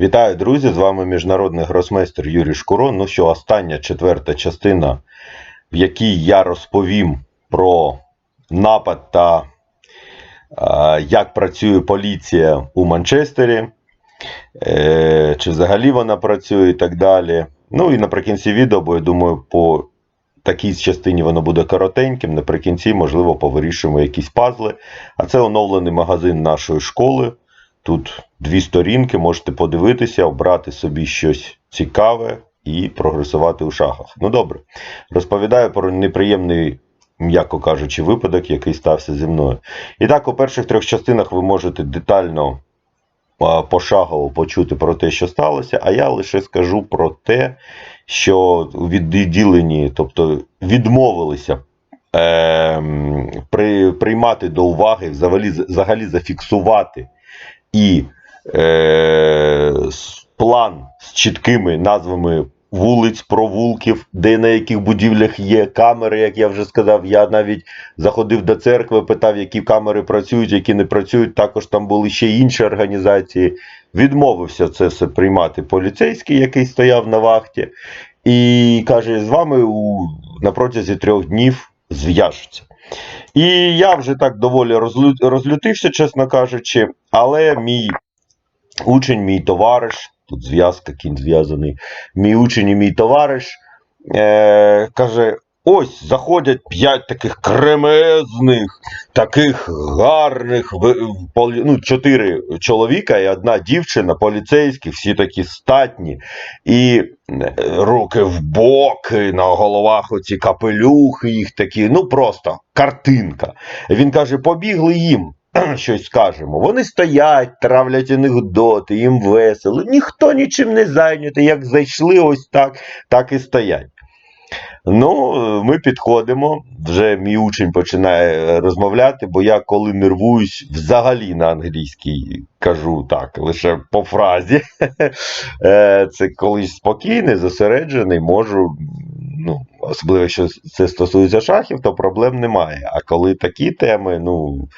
Вітаю, друзі! З вами міжнародний гросмейстер Юрій Шкуро. Ну що, остання четверта частина, в якій я розповім про напад та е, як працює поліція у Манчестері, е, чи взагалі вона працює і так далі. Ну і наприкінці відео, бо я думаю, по такій частині воно буде коротеньким. Наприкінці, можливо, повирішуємо якісь пазли. А це оновлений магазин нашої школи. Тут дві сторінки, можете подивитися, обрати собі щось цікаве і прогресувати у шахах. Ну добре, розповідаю про неприємний, м'яко кажучи, випадок, який стався зі мною. І так, у перших трьох частинах ви можете детально пошагово почути про те, що сталося, а я лише скажу про те, що у відділенні, тобто відмовилися при, приймати до уваги, взагалі, взагалі зафіксувати і е, план з чіткими назвами вулиць, провулків, де на яких будівлях є камери, як я вже сказав. Я навіть заходив до церкви, питав, які камери працюють, які не працюють. Також там були ще інші організації. Відмовився це все приймати поліцейський, який стояв на вахті, і каже: з вами у, на протязі трьох днів зв'яжуться. І я вже так доволі розлю... розлютився, чесно кажучи, але мій учень, мій товариш, тут зв'язка, кінь зв'язаний, мій учень і мій товариш е... каже: ось заходять п'ять таких кремезних, таких гарних, ну, чотири чоловіка і одна дівчина, поліцейські, всі такі статні, і е, руки в боки, на головах оці капелюхи їх такі, ну просто картинка. Він каже: побігли їм. Щось скажемо. Вони стоять, травлять анекдоти, їм весело. Ніхто нічим не зайнятий. Як зайшли ось так, так і стоять. Ну, е, ми підходимо. Вже мій учень починає розмовляти, бо я коли нервуюсь, взагалі на англійській кажу так, лише по фразі. Е, Це колись спокійний, зосереджений, можу. Ну, особливо, якщо це стосується шахів, то проблем немає. А коли такі теми, ну,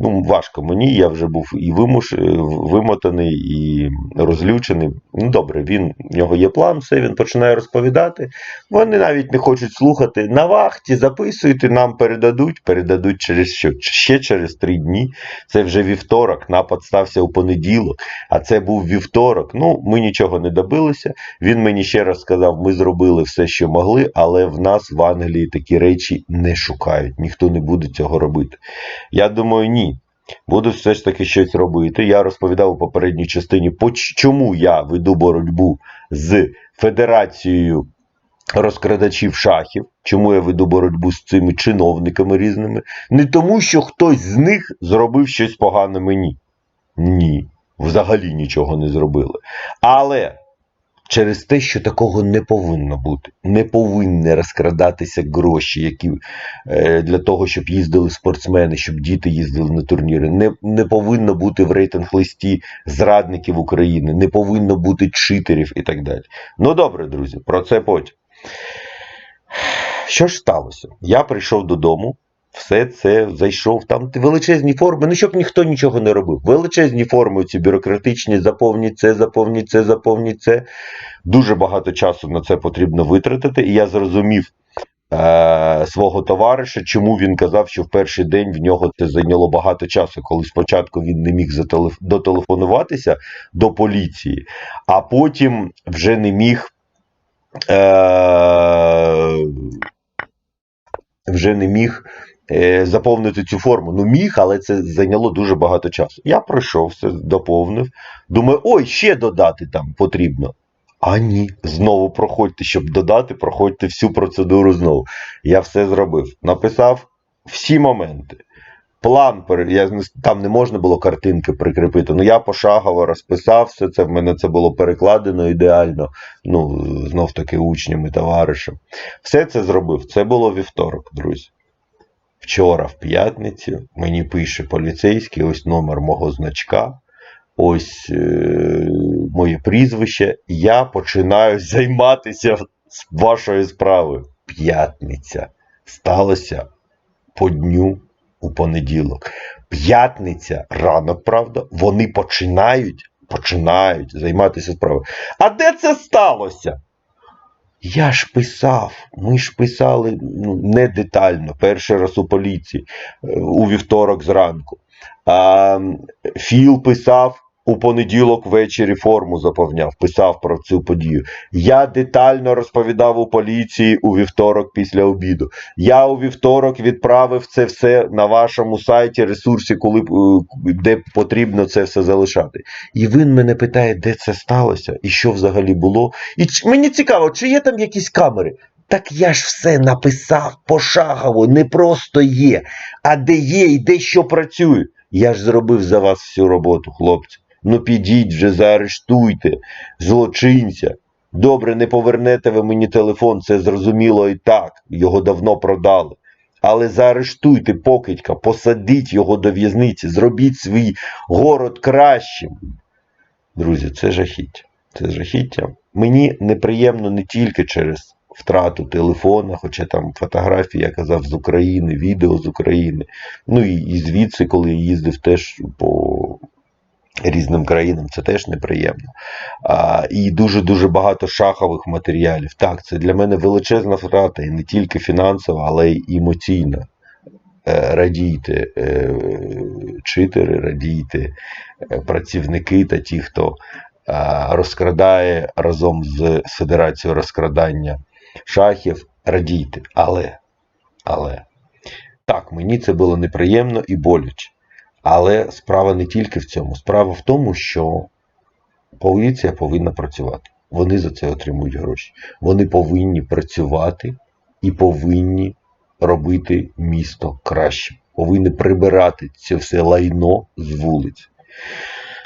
ну важко мені, я вже був і вимуш, е, вимотаний, і розлючений. Ну, добре, він, в нього є план, все, він починає розповідати. Вони навіть не хочуть слухати. На вахті записуйте, нам передадуть, передадуть через що? Ще через три дні. Це вже вівторок, напад стався у понеділок, а це був вівторок. Ну, ми нічого не добилися. Він мені ще раз сказав: ми зробили все, що могли, але в нас в Англії такі речі не шукають. Ніхто не буде цього робити. Я думаю, ні. Буду все ж таки щось робити. Я розповідав у попередній частині, чому я веду боротьбу з Федерацією розкрадачів шахів, чому я веду боротьбу з цими чиновниками різними. Не тому, що хтось з них зробив щось погане мені. Ні, взагалі нічого не зробили. Але через те, що такого не повинно бути, не повинні розкрадатися гроші, які е, для того, щоб їздили спортсмени, щоб діти їздили на турніри. Не, не повинно бути в рейтинг листі зрадників України, не повинно бути читерів і так далі. Ну добре, друзі, про це потім. Що ж сталося? Я прийшов додому, все це зайшов. Там величезні форми, ну щоб ніхто нічого не робив. Величезні форми, ці бюрократичні, заповніть це, заповніть це, заповніть це. Дуже багато часу на це потрібно витратити. І я зрозумів е- свого товариша, чому він казав, що в перший день в нього це зайняло багато часу, коли спочатку він не міг дотелефонуватися до поліції, а потім вже не міг. Е- вже не міг заповнити цю форму. Ну, міг, але це зайняло дуже багато часу. Я пройшов все, доповнив. Думаю, ой, ще додати там потрібно. А ні, знову проходьте, щоб додати, проходьте всю процедуру знову. Я все зробив. Написав всі моменти. План, я, там не можна було картинки прикріпити. Ну я пошагово розписав все це. В мене це було перекладено ідеально. Ну, знов таки учням і товаришем. Все це зробив. Це було вівторок, друзі. Вчора, в п'ятницю, мені пише поліцейський, ось номер мого значка, ось е, моє прізвище. Я починаю займатися вашою справою. П'ятниця. Сталося по дню у понеділок. П'ятниця, ранок, правда, вони починають починають займатися справою. А де це сталося? Я ж писав, ми ж писали ну, не детально, перший раз у поліції е, у вівторок зранку. А, Філ писав у понеділок ввечері форму заповняв, писав про цю подію. Я детально розповідав у поліції у вівторок після обіду. Я у вівторок відправив це все на вашому сайті, ресурсі, коли, е, де потрібно це все залишати. І він мене питає, де це сталося і що взагалі було. І мені цікаво, чи є там якісь камери. Так я ж все написав пошагово, не просто є, а де є і де що працює. Я ж зробив за вас всю роботу, хлопці. Ну підіть вже, заарештуйте злочинця. Добре, не повернете ви мені телефон, це зрозуміло і так. Його давно продали. Але заарештуйте покидька, посадіть його до в'язниці, зробіть свій город кращим. Друзі, це жахіття. Це жахіття. Мені неприємно не тільки через втрату телефона, хоча там фотографії, я казав, з України, відео з України. Ну і, і звідси, коли я їздив теж по різним країнам, це теж неприємно. А, і дуже-дуже багато шахових матеріалів. Так, це для мене величезна втрата, і не тільки фінансова, але й емоційна. Е, Радійте, е, читери, радійте, е, працівники та ті, хто розкрадає разом з Федерацією розкрадання шахів, радійте. Але, але, так, мені це було неприємно і боляче. Але справа не тільки в цьому. Справа в тому, що поліція повинна працювати. Вони за це отримують гроші. Вони повинні працювати і повинні робити місто кращим. Повинні прибирати це все лайно з вулиць.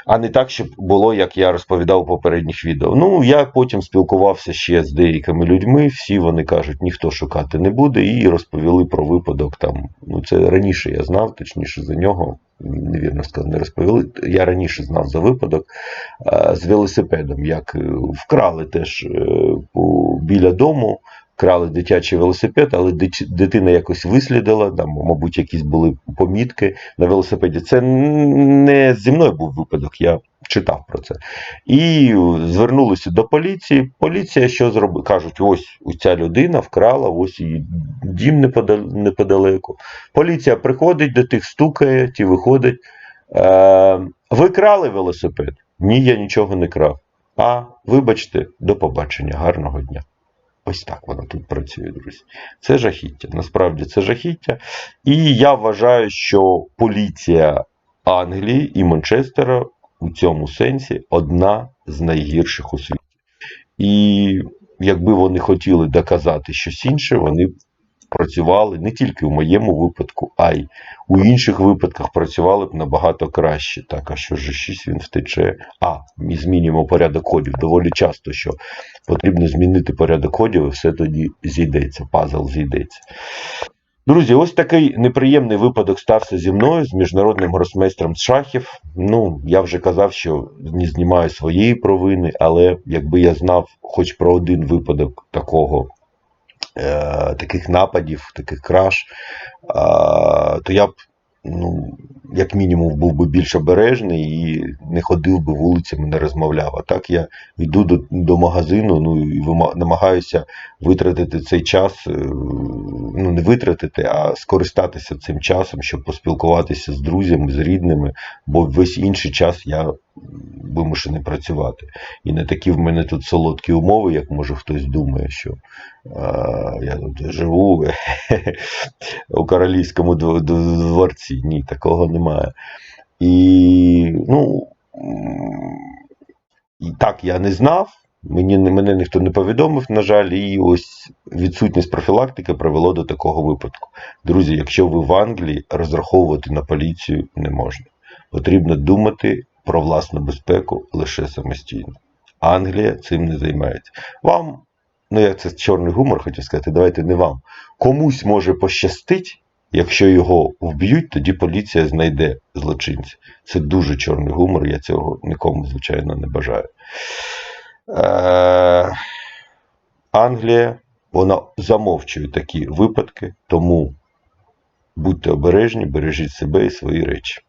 А не так, щоб було, як я розповідав у попередніх відео. Ну, я потім спілкувався ще з деякими людьми, всі вони кажуть, ніхто шукати не буде, і розповіли про випадок там. Ну, це раніше я знав, точніше за нього, невірно сказав, не розповіли. Я раніше знав за випадок з велосипедом, як е, вкрали теж е, біля дому. Крали дитячий велосипед, але дитина якось вислідила, там, мабуть, якісь були помітки на велосипеді. Це не зі мною був випадок, я читав про це. І звернулися до поліції. Поліція що зробила? Кажуть, ось ця людина вкрала, ось її дім неподал- неподалеку. Поліція приходить до тих, стукає, ті виходять. Е, ви крали велосипед? Ні, я нічого не крав. А, вибачте, до побачення, гарного дня. Ось так воно тут працює, друзі. Це жахіття. Насправді це жахіття. І я вважаю, що поліція Англії і Манчестера у цьому сенсі одна з найгірших у світі. І якби вони хотіли доказати щось інше, вони б працювали не тільки в моєму випадку, а й у інших випадках працювали б набагато краще. Так, а що ж щось він втече? А, ми змінюємо порядок ходів. Доволі часто, що потрібно змінити порядок ходів, і все тоді зійдеться, пазл зійдеться. Друзі, ось такий неприємний випадок стався зі мною, з міжнародним гросмейстром з шахів. Ну, я вже казав, що не знімаю своєї провини, але якби я знав хоч про один випадок такого, таких нападів, таких краж, е, то я б, ну, як мінімум, був би більш обережний і не ходив би вулицями, не розмовляв. А так я йду до, до магазину, ну і намагаюся витратити цей час, е, ну не витратити, а скористатися цим часом, щоб поспілкуватися з друзями, з рідними, бо весь інший час я вимушений працювати. І не такі в мене тут солодкі умови, як може хтось думає, що е, я тут живу у королівському дв- дв- дворці. Ні, такого немає. І ну. і так я не знав. Мені мене ніхто не повідомив, на жаль, і ось відсутність профілактики привело до такого випадку. Друзі, якщо ви в Англії, розраховувати на поліцію не можна. Потрібно думати про власну безпеку лише самостійно. Англія цим не займається. Вам, ну як це чорний гумор, хотів сказати, давайте не вам. Комусь може пощастить, якщо його вб'ють, тоді поліція знайде злочинця. Це дуже чорний гумор, я цього нікому, звичайно, не бажаю. Е, Англія, вона замовчує такі випадки, тому будьте обережні, бережіть себе і свої речі.